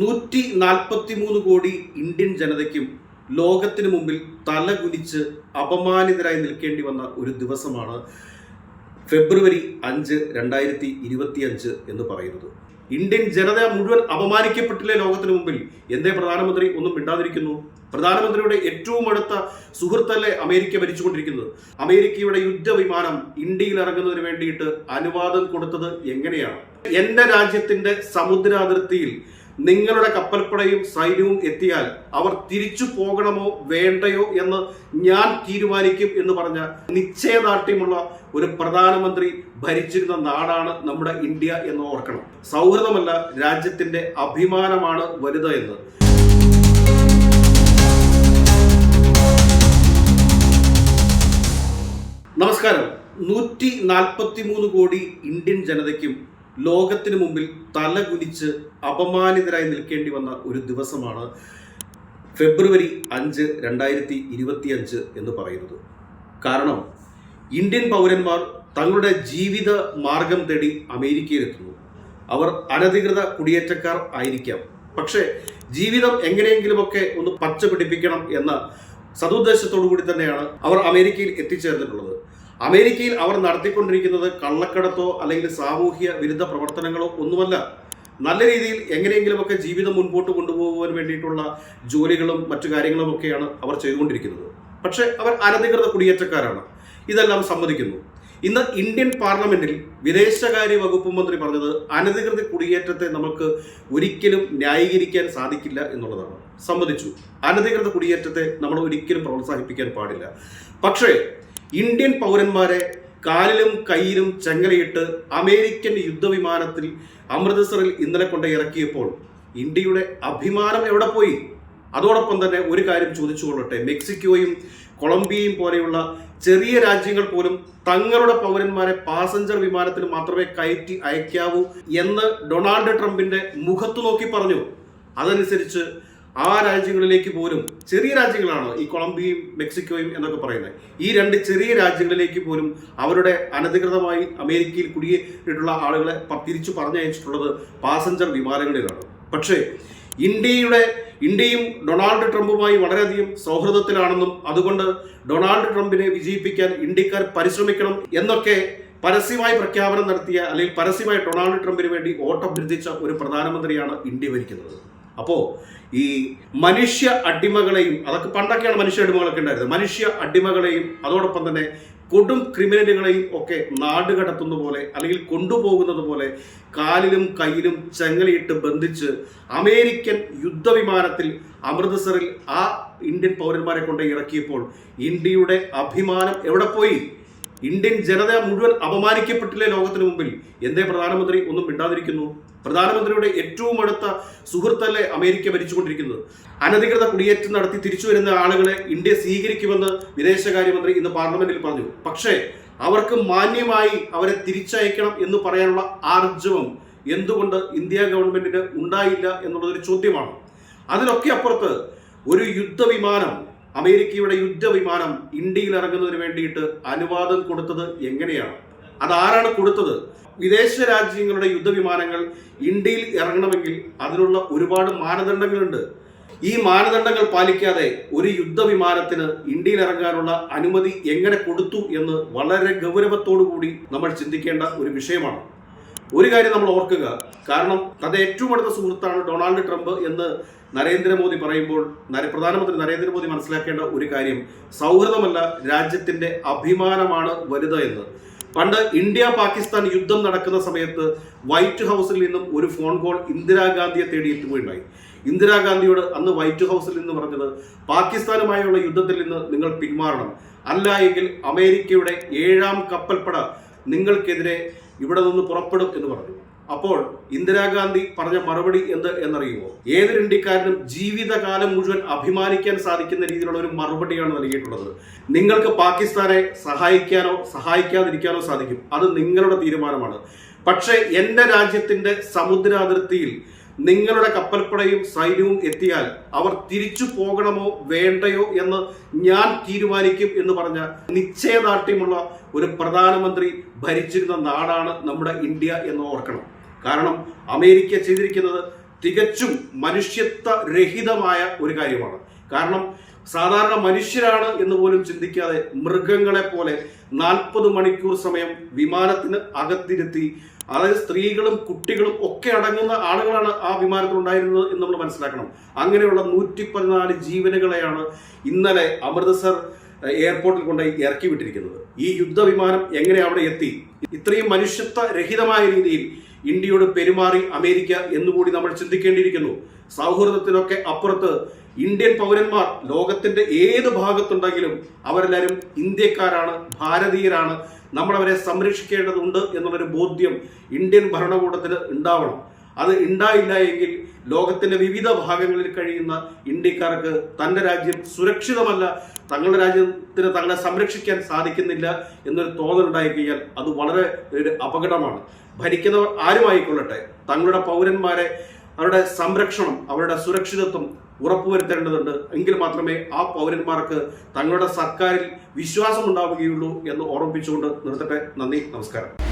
നൂറ്റി നാൽപ്പത്തി മൂന്ന് കോടി ഇന്ത്യൻ ജനതയ്ക്കും ലോകത്തിന് മുമ്പിൽ തലകുലിച്ച് അപമാനിതരായി നിൽക്കേണ്ടി വന്ന ഒരു ദിവസമാണ് ഫെബ്രുവരി അഞ്ച് രണ്ടായിരത്തി ഇരുപത്തി അഞ്ച് എന്ന് പറയുന്നത്. ഇന്ത്യൻ ജനത മുഴുവൻ അപമാനിക്കപ്പെട്ടില്ലേ ലോകത്തിന് മുമ്പിൽ? എന്തേ പ്രധാനമന്ത്രി? ഒന്നും മിണ്ടാതിരിക്കുന്നു. പ്രധാനമന്ത്രിയുടെ ഏറ്റവും അടുത്ത സുഹൃത്തല്ലേ അമേരിക്ക ഭരിച്ചുകൊണ്ടിരിക്കുന്നത്? അമേരിക്കയുടെ യുദ്ധവിമാനം ഇന്ത്യയിൽ ഇറങ്ങുന്നതിന് വേണ്ടിയിട്ട് അനുവാദം കൊടുത്തത് എങ്ങനെയാണ്? എന്റെ രാജ്യത്തിന്റെ സമുദ്രാതിർത്തിയിൽ നിങ്ങളുടെ കപ്പൽപ്പടയും സൈന്യവും എത്തിയാൽ അവർ തിരിച്ചു പോകണമോ വേണ്ടയോ എന്ന് ഞാൻ തീരുമാനിക്കും എന്ന് പറഞ്ഞ നിശ്ചയദാർഢ്യമുള്ള ഒരു പ്രധാനമന്ത്രി ഭരിച്ചിരുന്ന നാടാണ് നമ്മുടെ ഇന്ത്യ എന്ന് ഓർക്കണം. സൗഹൃദമല്ല രാജ്യത്തിന്റെ അഭിമാനമാണ് വലുത് എന്ന്. നമസ്കാരം. നൂറ്റി നാൽപ്പത്തി മൂന്ന് കോടി ഇന്ത്യൻ ജനതയ്ക്കും ലോകത്തിന് മുമ്പിൽ തലകുനിച്ച് അപമാനിതരായി നിൽക്കേണ്ടി വന്ന ഒരു ദിവസമാണ് ഫെബ്രുവരി അഞ്ച് രണ്ടായിരത്തി ഇരുപത്തി അഞ്ച് എന്ന് പറയുന്നത്. കാരണം ഇന്ത്യൻ പൗരന്മാർ തങ്ങളുടെ ജീവിത മാർഗം തേടി അമേരിക്കയിലെത്തുന്നു. അവർ അനധികൃത കുടിയേറ്റക്കാർ ആയിരിക്കാം. പക്ഷേ ജീവിതം എങ്ങനെയെങ്കിലുമൊക്കെ ഒന്ന് പച്ച പിടിപ്പിക്കണം എന്ന സതുദ്ദേശത്തോടു കൂടി തന്നെയാണ് അവർ അമേരിക്കയിൽ എത്തിച്ചേർന്നിട്ടുള്ളത്. അമേരിക്കയിൽ അവർ നടത്തിക്കൊണ്ടിരിക്കുന്നത് കള്ളക്കടത്തോ അല്ലെങ്കിൽ സാമൂഹ്യ വിരുദ്ധ പ്രവർത്തനങ്ങളോ ഒന്നുമല്ല. നല്ല രീതിയിൽ എങ്ങനെയെങ്കിലുമൊക്കെ ജീവിതം മുൻപോട്ട് കൊണ്ടുപോകുവാൻ വേണ്ടിയിട്ടുള്ള ജോലികളും മറ്റു കാര്യങ്ങളും ഒക്കെയാണ് അവർ ചെയ്തുകൊണ്ടിരിക്കുന്നത്. പക്ഷേ അവർ അനധികൃത കുടിയേറ്റക്കാരാണ്. ഇതെല്ലാം സമ്മതിക്കുന്നു. ഇന്ന് ഇന്ത്യൻ പാർലമെന്റിൽ വിദേശകാര്യ വകുപ്പ് മന്ത്രി പറഞ്ഞത് അനധികൃത കുടിയേറ്റത്തെ നമുക്ക് ഒരിക്കലും ന്യായീകരിക്കാൻ സാധിക്കില്ല എന്നുള്ളതാണ്. സമ്മതിച്ചു അനധികൃത കുടിയേറ്റത്തെ നമ്മൾ ഒരിക്കലും പ്രോത്സാഹിപ്പിക്കാൻ പാടില്ല. പക്ഷേ ഇന്ത്യൻ പൗരന്മാരെ കാലിലും കയ്യിലും ചെങ്ങലയിട്ട് അമേരിക്കൻ യുദ്ധവിമാനത്തിൽ അമൃത്സറിൽ ഇന്നലെ കൊണ്ട് ഇറക്കിയപ്പോൾ ഇന്ത്യയുടെ അഭിമാനം എവിടെ പോയി? അതോടൊപ്പം തന്നെ ഒരു കാര്യം ചോദിച്ചുകൊള്ളട്ടെ മെക്സിക്കോയും കൊളംബിയയും പോലെയുള്ള ചെറിയ രാജ്യങ്ങൾ പോലും തങ്ങളുടെ പൗരന്മാരെ പാസഞ്ചർ വിമാനത്തിൽ മാത്രമേ കയറ്റി അയക്കാവൂ എന്ന് ഡൊണാൾഡ് ട്രംപിന്റെ മുഖത്തു നോക്കി പറഞ്ഞു. അതനുസരിച്ച് ആ രാജ്യങ്ങളിലേക്ക് പോലും ചെറിയ രാജ്യങ്ങളാണ് ഈ കൊളംബിയയും മെക്സിക്കോയും എന്നൊക്കെ പറയുന്നത്? ഈ രണ്ട് ചെറിയ രാജ്യങ്ങളിലേക്ക് പോലും അവരുടെ അനധികൃതമായി അമേരിക്കയിൽ കുടിയേറിയിട്ടുള്ള ആളുകളെ തിരിച്ചു പറഞ്ഞയച്ചിട്ടുള്ളത് പാസഞ്ചർ വിമാനങ്ങളിലാണ്. പക്ഷേ ഇന്ത്യയുടെ ഇന്ത്യയും ഡൊണാൾഡ് ട്രംപുമായി വളരെയധികം സൗഹൃദത്തിലാണെന്നും അതുകൊണ്ട് ഡൊണാൾഡ് ട്രംപിനെ വിജയിപ്പിക്കാൻ ഇന്ത്യക്കാർ പരിശ്രമിക്കണം എന്നൊക്കെ പരസ്യമായി പ്രഖ്യാപനം നടത്തിയ അല്ലെങ്കിൽ പരസ്യമായി ഡൊണാൾഡ് ട്രംപിന് വേണ്ടി വോട്ടഭ്യർത്ഥിച്ച ഒരു പ്രധാനമന്ത്രിയാണ് ഇന്ത്യ ഭരിക്കുന്നത്. അപ്പോൾ ഈ മനുഷ്യ അടിമകളെയും അതൊക്കെ പണ്ടൊക്കെയാണ് മനുഷ്യ അടിമകളൊക്കെ ഉണ്ടായിരുന്നത്. മനുഷ്യ അടിമകളെയും അതോടൊപ്പം തന്നെ കൊടും ക്രിമിനലുകളെയും ഒക്കെ നാട് കടത്തുന്ന പോലെ അല്ലെങ്കിൽ കൊണ്ടുപോകുന്നത് പോലെ കാലിലും കയ്യിലും ചെങ്ങലയിട്ട് ബന്ധിച്ച് അമേരിക്കൻ യുദ്ധവിമാനത്തിൽ അമൃത്സറിൽ ആ ഇന്ത്യൻ പൗരന്മാരെ കൊണ്ട് ഇറക്കിയപ്പോൾ ഇന്ത്യയുടെ അഭിമാനം എവിടെ പോയി? ഇന്ത്യൻ ജനത മുഴുവൻ അപമാനിക്കപ്പെട്ടില്ലേ ലോകത്തിന് മുമ്പിൽ? എന്തേ പ്രധാനമന്ത്രി? ഒന്നും മിണ്ടാതിരിക്കുന്നു. പ്രധാനമന്ത്രിയുടെ ഏറ്റവും അടുത്ത സുഹൃത്തല്ലേ അമേരിക്ക ഭരിച്ചുകൊണ്ടിരിക്കുന്നത്? അനധികൃത കുടിയേറ്റം നടത്തി തിരിച്ചു വരുന്ന ആളുകളെ ഇന്ത്യ സ്വീകരിക്കുമെന്ന് വിദേശകാര്യമന്ത്രി ഇന്ന് പാർലമെന്റിൽ പറഞ്ഞു. പക്ഷേ അവർക്ക് മാന്യമായി അവരെ തിരിച്ചയക്കണം എന്ന് പറയാനുള്ള ആർജവം എന്തുകൊണ്ട് ഇന്ത്യ ഗവൺമെന്റിന് ഉണ്ടായില്ല എന്നുള്ളതൊരു ചോദ്യമാണ്. അതിനൊക്കെ അപ്പുറത്ത് ഒരു യുദ്ധവിമാനം അമേരിക്കയുടെ യുദ്ധവിമാനം ഇന്ത്യയിൽ ഇറങ്ങുന്നതിന് വേണ്ടിയിട്ട് അനുവാദം കൊടുത്തത് എങ്ങനെയാണ്? അതാരാണ് കൊടുത്തത്? വിദേശ രാജ്യങ്ങളുടെ യുദ്ധവിമാനങ്ങൾ ഇന്ത്യയിൽ ഇറങ്ങണമെങ്കിൽ അതിനുള്ള ഒരുപാട് മാനദണ്ഡങ്ങളുണ്ട്. ഈ മാനദണ്ഡങ്ങൾ പാലിക്കാതെ ഒരു യുദ്ധവിമാനത്തിന് ഇന്ത്യയിൽ ഇറങ്ങാനുള്ള അനുമതി എങ്ങനെ കൊടുത്തു എന്ന് വളരെ ഗൗരവത്തോടു കൂടി നമ്മൾ ചിന്തിക്കേണ്ട ഒരു വിഷയമാണ്. ഒരു കാര്യം നമ്മൾ ഓർക്കുക. കാരണം തന്റെ ഏറ്റവും അടുത്ത സുഹൃത്താണ് ഡൊണാൾഡ് ട്രംപ് എന്ന് നരേന്ദ്രമോദി പറയുമ്പോൾ പ്രധാനമന്ത്രി നരേന്ദ്രമോദി മനസ്സിലാക്കേണ്ട ഒരു കാര്യം. സൗഹൃദമല്ല രാജ്യത്തിന്റെ അഭിമാനമാണ് വലുത് എന്ന്. പണ്ട് ഇന്ത്യ പാകിസ്ഥാൻ യുദ്ധം നടക്കുന്ന സമയത്ത് വൈറ്റ് ഹൗസിൽ നിന്നും ഒരു ഫോൺ കോൾ ഇന്ദിരാഗാന്ധിയെ തേടി എത്തുകയുണ്ടായി. ഇന്ദിരാഗാന്ധിയോട് അന്ന് വൈറ്റ് ഹൗസിൽ നിന്ന് പറഞ്ഞത് പാകിസ്ഥാനുമായുള്ള യുദ്ധത്തിൽ നിന്ന് നിങ്ങൾ പിന്മാറണം. അല്ല എങ്കിൽ അമേരിക്കയുടെ ഏഴാം കപ്പൽപ്പട നിങ്ങൾക്കെതിരെ ഇവിടെ നിന്ന് പുറപ്പെടും എന്ന് പറഞ്ഞു. അപ്പോൾ ഇന്ദിരാഗാന്ധി പറഞ്ഞ മറുപടി എന്ത് എന്നറിയുമോ? ഏതൊരു ഇന്ത്യക്കാരനും ജീവിതകാലം മുഴുവൻ അഭിമാനിക്കാൻ സാധിക്കുന്ന രീതിയിലുള്ള ഒരു മറുപടിയാണ് നൽകിയിട്ടുള്ളത്. നിങ്ങൾക്ക് പാകിസ്ഥാനെ സഹായിക്കാനോ സഹായിക്കാതിരിക്കാനോ സാധിക്കും. അത് നിങ്ങളുടെ തീരുമാനമാണ്. പക്ഷേ എന്റെ രാജ്യത്തിന്റെ സമുദ്രാതിർത്തിയിൽ നിങ്ങളുടെ കപ്പൽപ്പടയും സൈന്യവും എത്തിയാൽ അവർ തിരിച്ചു പോകണമോ വേണ്ടയോ എന്ന് ഞാൻ തീരുമാനിക്കും എന്ന് പറഞ്ഞ നിശ്ചയദാർഢ്യമുള്ള ഒരു പ്രധാനമന്ത്രി ഭരിച്ചിരുന്ന നാടാണ് നമ്മുടെ ഇന്ത്യ എന്ന് ഓർക്കണം. കാരണം അമേരിക്ക ചെയ്തിരിക്കുന്നത് തികച്ചും മനുഷ്യത്വ രഹിതമായ ഒരു കാര്യമാണ്. കാരണം സാധാരണ മനുഷ്യരാണ് എന്ന് പോലും ചിന്തിക്കാതെ മൃഗങ്ങളെ പോലെ നാൽപ്പത് മണിക്കൂർ സമയം വിമാനത്തിന് അകത്തിരുത്തി അതായത് സ്ത്രീകളും കുട്ടികളും ഒക്കെ അടങ്ങുന്ന ആളുകളാണ് ആ വിമാനത്തിൽ ഉണ്ടായിരുന്നത് എന്ന് നമ്മൾ മനസ്സിലാക്കണം. അങ്ങനെയുള്ള നൂറ്റി പതിനാല് ജീവനുകളെയാണ് ഇന്നലെ അമൃത്സർ എയർപോർട്ടിൽ കൊണ്ടുപോയി ഇറക്കി വിട്ടിരിക്കുന്നത്. ഈ യുദ്ധവിമാനം എങ്ങനെ അവിടെ എത്തി? ഇത്രയും മനുഷ്യത്വ രഹിതമായ രീതിയിൽ ഇന്ത്യയോട് പെരുമാറി അമേരിക്ക എന്നുകൂടി നമ്മൾ ചിന്തിക്കേണ്ടിയിരിക്കുന്നു. സൗഹൃദത്തിനൊക്കെ അപ്പുറത്ത് ഇന്ത്യൻ പൗരന്മാർ ലോകത്തിന്റെ ഏത് ഭാഗത്തുണ്ടെങ്കിലും അവരെല്ലാവരും ഇന്ത്യക്കാരാണ് ഭാരതീയരാണ് നമ്മൾ അവരെ സംരക്ഷിക്കേണ്ടതുണ്ട് എന്നുള്ളൊരു ബോധ്യം ഇന്ത്യൻ ഭരണകൂടത്തിന് ഉണ്ടാവണം. അത് ഉണ്ടായില്ല എങ്കിൽ ലോകത്തിന്റെ വിവിധ ഭാഗങ്ങളിൽ കഴിയുന്ന ഇന്ത്യക്കാർക്ക് തന്റെ രാജ്യം സുരക്ഷിതമല്ല തങ്ങളുടെ രാജ്യത്തിന് തങ്ങളെ സംരക്ഷിക്കാൻ സാധിക്കുന്നില്ല എന്നൊരു തോന്നലുണ്ടായി കഴിഞ്ഞാൽ അത് വളരെ ഒരു അപകടമാണ്. ഭരിക്കുന്നവർ ആരുമായിക്കൊള്ളട്ടെ? തങ്ങളുടെ പൗരന്മാരെ അവരുടെ സംരക്ഷണം അവരുടെ സുരക്ഷിതത്വം ഉറപ്പുവരുത്തേണ്ടതുണ്ട്. എങ്കിൽ മാത്രമേ ആ പൗരന്മാർക്ക് തങ്ങളുടെ സർക്കാരിൽ വിശ്വാസം ഉണ്ടാവുകയുള്ളൂ എന്ന് ഓർമ്മിപ്പിച്ചുകൊണ്ട് നിർത്തട്ടെ. നന്ദി നമസ്കാരം.